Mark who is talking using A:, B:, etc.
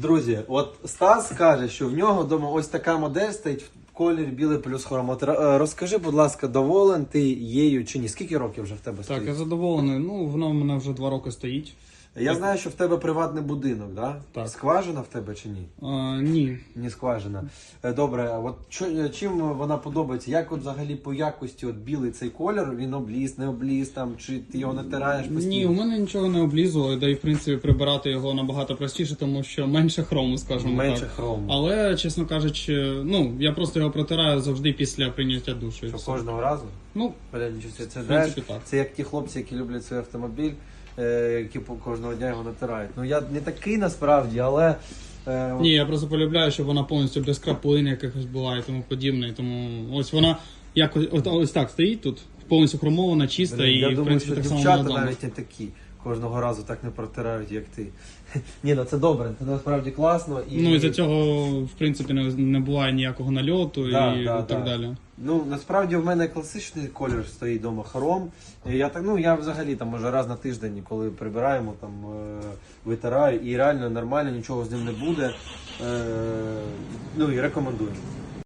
A: Друзі, от Стас каже, що в нього вдома ось така модель стоїть в колір білий плюс хром. От р- е, розкажи, будь ласка, доволен ти її чи ні? Скільки років вже в тебе
B: Так,
A: стоїть?
B: я задоволений. Ну, воно в мене вже два роки стоїть.
A: Я знаю, що в тебе приватний будинок, да?
B: Так.
A: Скважина в тебе чи ні?
B: А, ні.
A: Ні, скважина. Е, Добре, от чо- чим вона подобається? Як от взагалі по якості от білий цей колір, він обліз, не обліз там, чи ти його натираєш постійно?
B: Ні, у мене нічого не облізло, да і в принципі прибирати його набагато простіше, тому що менше хрому, скажімо
A: Менше
B: так.
A: хрому.
B: Але, чесно кажучи, ну, я просто його протираю завжди після прийняття душу.
A: Що кожного разу?
B: Ну,
A: Бля, нічого собі, це,
B: В принципі, так.
A: це як ті хлопці, які люблять свій автомобіль, е, які кожного дня його натирають. Ну я не такий насправді, але. Е,
B: ні, я просто полюбляю, щоб вона повністю без краплин якихось була і тому подібне. І Тому ось вона якось от, ось так стоїть тут, повністю хромована, чиста
A: блін,
B: і
A: я
B: в
A: думаю,
B: принципі
A: що
B: так само
A: дівчата
B: вона
A: навіть не такі. Кожного разу так не протирають, як ти. Ні, ну це добре, це насправді класно. І...
B: Ну і за цього, в принципі, не, не буває ніякого нальоту
A: Да,
B: і
A: да,
B: так
A: да.
B: далі.
A: Ну насправді в мене класичний колір стоїть вдома хром. Я так, ну я взагалі там може раз на тиждень, коли прибираємо, там е, витираю, і реально нормально, нічого з ним не буде. Е, ну і рекомендую.